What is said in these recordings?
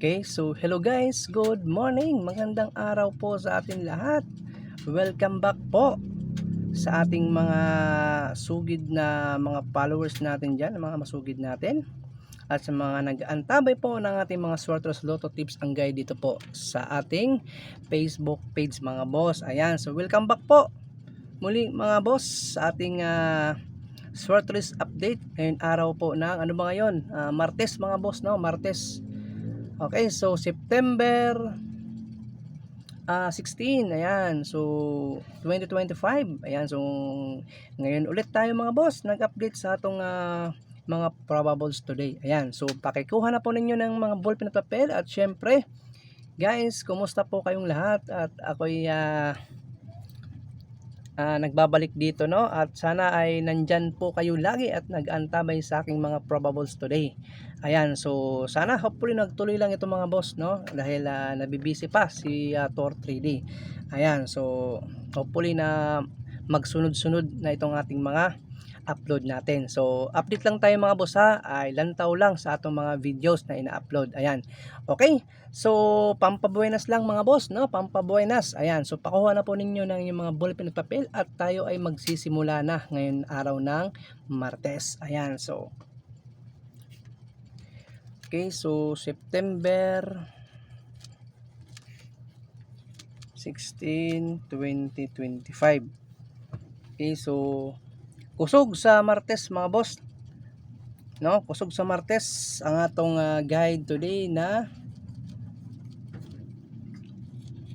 Okay, so hello guys, good morning, magandang araw po sa atin lahat. Welcome back po sa ating mga sugid na mga followers natin dyan, mga masugid natin. At sa mga nag-antabay po ng ating mga Swarters Lotto Tips ang guide dito po sa ating Facebook page mga boss. Ayan, so welcome back po muli mga boss sa ating uh, Swarters update. Ngayon araw po ng ano ba ngayon? Ah, Martes mga boss, no? Martes Okay, so September ah 16, ayan. So 2025. Ayan, so ngayon ulit tayo mga boss, nag-update sa atong ah, mga probables today. Ayan, so pakikuha na po ninyo ng mga ballpen at papel at syempre, guys, kumusta po kayong lahat? At ako'y ah, ah, nagbabalik dito no? At sana ay nandyan po kayo lagi at nag-antabay sa aking mga probables today. Ayan so sana hopefully nagtuloy lang ito mga boss no? Dahil uh, nabibisi pa si uh, Tor 3D ayan so hopefully na magsunod-sunod na itong ating mga upload natin. So, update lang tayo mga boss ha. Ay, lantaw lang sa atong mga videos na ina-upload. Ayan. Okay. So, pampabuenas lang mga boss, no? Pampabuenas. Ayan. So, pakuha na po ninyo ng inyong mga ballpen at papel at tayo ay magsisimula na ngayon araw ng Martes. Ayan. So, Okay, so September 16, 2025. Okay, so kusog sa Martes mga boss. No, kusog sa Martes ang atong uh, guide today na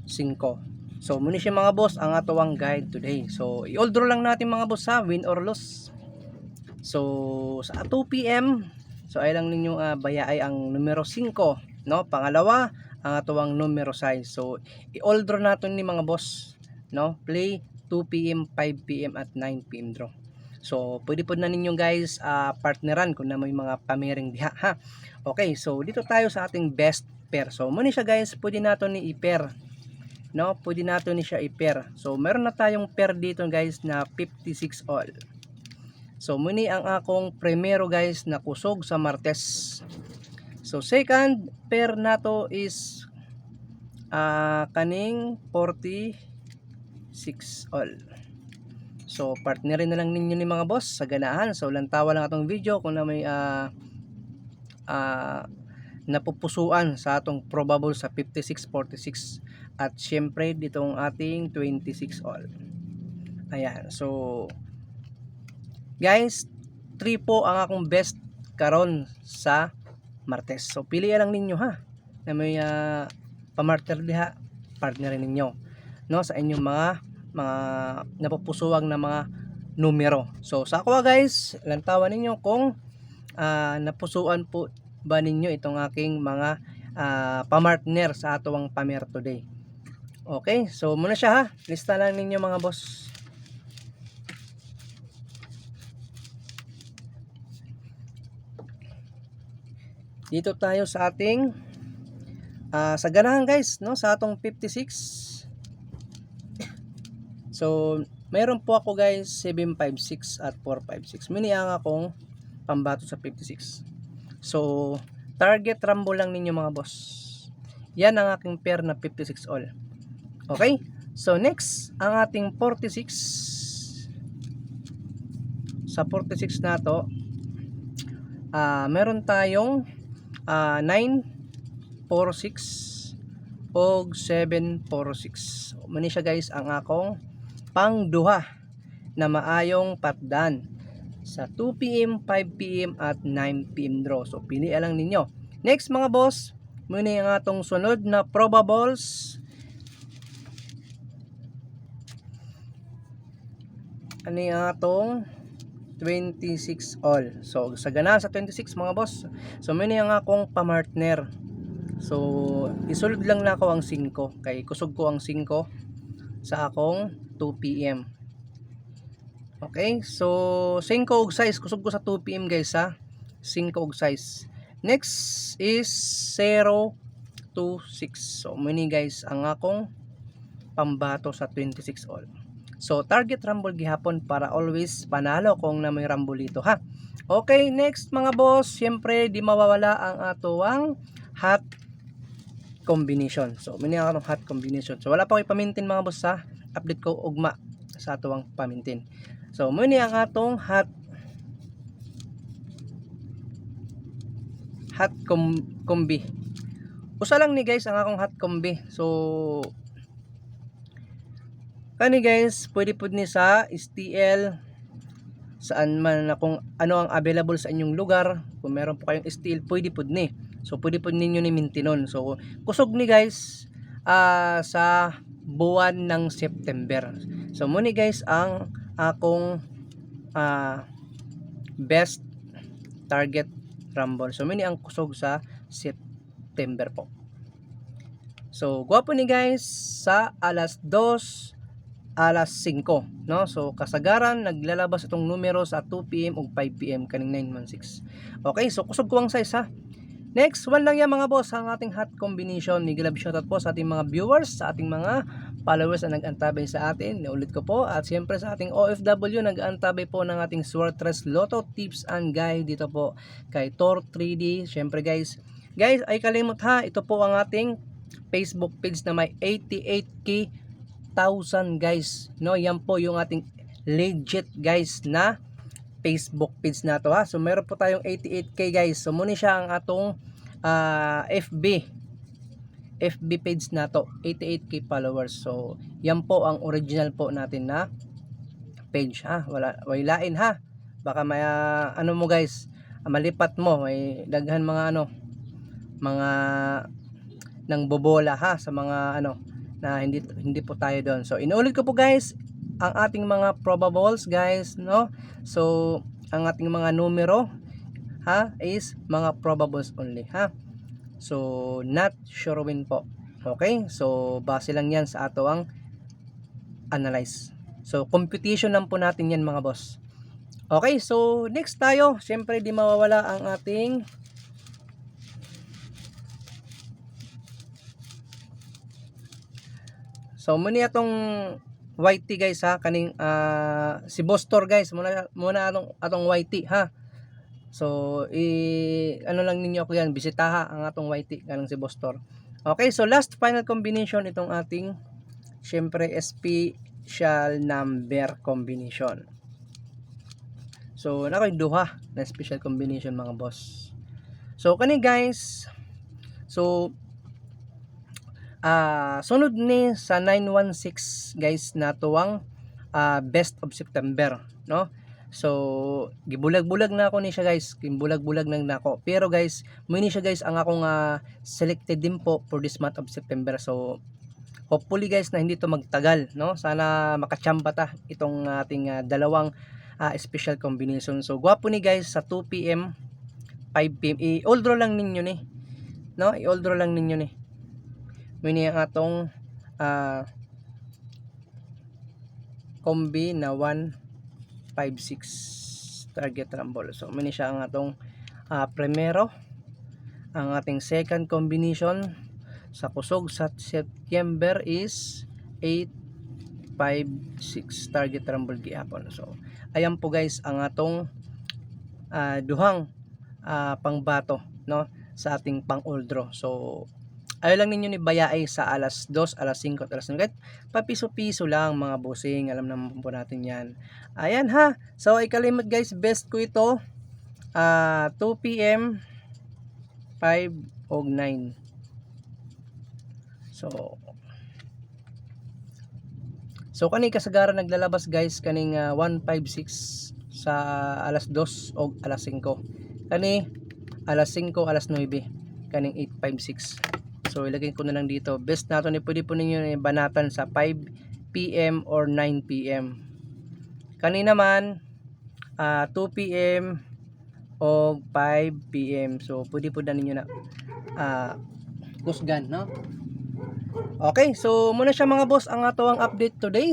5. So muna siya mga boss ang atong guide today. So i-all draw lang natin mga boss ha, win or loss. So sa 2 PM, so ay lang ninyong uh, bayay ang numero 5, no? Pangalawa, ang atong numero 6. So i-all draw natin ni mga boss, no? Play 2 PM, 5 PM at 9 PM draw. So, pwede po na ninyo guys uh, partneran kung na may mga pamiring diha ha. Okay, so dito tayo sa ating best pair. So, muna siya guys, pwede nato ni i-pair. No, pwede nato ni siya i-pair. So, meron na tayong pair dito guys na 56 all. So, muni ang akong primero guys na kusog sa Martes. So, second pair nato is uh, kaning 46 all. So, partnerin na lang ninyo ni mga boss sa ganahan. So, lantawa lang atong video kung na may uh, uh, napupusuan sa atong probable sa 56-46 at syempre ditong ating 26 all. Ayan. So, guys, 3 po ang akong best karon sa Martes. So, pili lang ninyo ha na may uh, pamarter diha partnerin ninyo no sa inyong mga mga napupusuwag na mga numero. So sa ako guys, lantawan ninyo kung uh, napusuan po ba ninyo itong aking mga uh, pamartner sa atong pamer today. Okay, so muna siya ha. Lista lang ninyo mga boss. Dito tayo sa ating uh, sa ganahan guys, no, sa atong 56 So, meron po ako guys 756 at 456. Miniyang akong pambato sa 56. So, target rumble lang ninyo mga boss. Yan ang aking pair na 56 all. Okay? So, next, ang ating 46. Sa 46 na to, uh, meron tayong uh, 9, 4, 6, og 7, 4, 6. So, mani siya guys ang akong pangduha na maayong patdan sa 2 PM, 5 PM at 9 PM draw. So pili lang ninyo. Next mga boss, muna ang atong sunod na probables. Ano yung atong 26 all. So sa gana sa 26 mga boss. So muna ang akong pamartner. So isulod lang na ako ang 5 kay kusog ko ang 5 sa akong 2 p.m. Okay, so 5 og size kusog ko sa 2 p.m. guys ha. 5 og size. Next is 0 to 6. So muni guys ang akong pambato sa 26 all. So target rumble gihapon para always panalo kung na may rumble dito ha. Okay, next mga boss, syempre di mawawala ang atuang hot combination. So, muni ako ng hot combination. So, wala pa ko ipamintin mga boss sa update ko ugma sa atuang pamintin. So, muni ang atong hot hot com combi. Usa lang ni guys ang akong hot combi. So, kani guys, pwede pud ni sa STL saan man na kung ano ang available sa inyong lugar. Kung meron po kayong STL, pwede pud ni. So, pwede po ninyo ni mintinon. So, kusog ni guys ah, sa buwan ng September. So, muni guys ang akong ah, best target rumble. So, muni ang kusog sa September po. So, gwapo ni guys sa alas 2 alas 5, no? So, kasagaran naglalabas itong numero sa 2 PM ug 5 PM kaning 916. Okay, so kusog ko ang size ha. Next, one lang yan mga boss, ang ating hot combination. Miguel love shoutout po sa ating mga viewers, sa ating mga followers na nag-antabay sa atin. Naulit ko po. At siyempre sa ating OFW, nag-antabay po ng ating Swertres Lotto Tips and Guide dito po kay Tor 3D. Siyempre guys, guys ay kalimot ha, ito po ang ating Facebook page na may 88k thousand guys. No, yan po yung ating legit guys na Facebook page na to ha. So meron po tayong 88k guys. So muna siya ang atong ah, FB FB page na to 88k followers. So yan po ang original po natin na page ha. Wala wailain ha. Baka may ah, ano mo guys, ah, malipat mo, may daghan mga ano mga nang bobola ha sa mga ano na hindi hindi po tayo doon. So inuulit ko po guys ang ating mga probables guys no. So ang ating mga numero ha is mga probables only ha. So not sure win po. Okay? So base lang 'yan sa ato ang analyze. So computation lang po natin 'yan mga boss. Okay, so next tayo, syempre di mawawala ang ating So muna atong YT guys ha kaning ah, si Bostor guys muna muna atong atong YT ha. So i ano lang ninyo ako yan bisitaha ang atong YT kanang si Bostor. Okay, so last final combination itong ating syempre special number combination. So na koy duha na special combination mga boss. So kani guys so Ah, sunod ni sa 916 guys na tuwang ah, best of September, no? So, gibulag-bulag na ako ni siya guys. Gibulag-bulag nang nako. Pero guys, mo ni siya guys ang akong ah, selected din po for this month of September. So, hopefully guys na hindi to magtagal, no? Sana makachamba ta itong ating ah, dalawang ah, special combination. So, gwapo ni guys sa 2 PM 5 PM. I-old lang ninyo ni. No? I-old lang ninyo ni muni ang atong ah, kombi na 156 target rumble. So muni siya ang atong ah, primero. Ang ating second combination sa kusog sa September is 856 target rumble gihapon. So ayan po guys ang atong ah, duhang ah, pangbato no sa ating pang draw so ayaw lang ninyo ni bayay sa alas 2, alas 5, at alas 9. Kahit papiso-piso lang mga bossing. Alam naman po natin yan. Ayan ha. So, ikalimot guys, best ko ito. ah 2 p.m. 5 o 9. So, So kani kasagaran naglalabas guys kaning ah, 156 sa alas 2 o alas 5. Kani alas 5 alas 9 kaning 856. So ilagay ko na lang dito. Best nato ni pwede po ninyo ni banatan sa 5 PM or 9 PM. Kani naman ah 2 PM o 5 PM. So pwede po na ninyo na ah kusgan, no? Okay, so muna siya mga boss ang ato ang update today.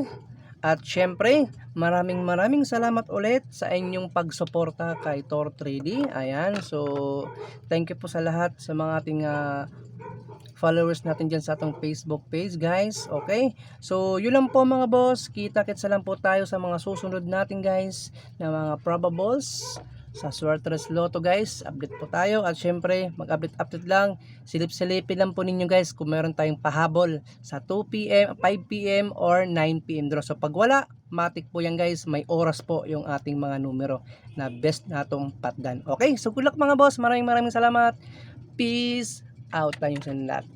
At syempre, maraming maraming salamat ulit sa inyong pagsuporta kay Tor 3D. Ayan, so thank you po sa lahat sa mga ating ah, followers natin dyan sa atong Facebook page guys. Okay? So, yun lang po mga boss. Kita-kitsa lang po tayo sa mga susunod natin guys na mga probables. sa Swertres Lotto guys. Update po tayo at syempre mag-update update lang. Silip-silipin lang po ninyo guys kung meron tayong pahabol sa 2pm, 5pm or 9pm draw. So pag wala, matik po yan guys. May oras po yung ating mga numero na best natong patdan. Okay, so good luck mga boss. Maraming maraming salamat. Peace out tayo sa lahat.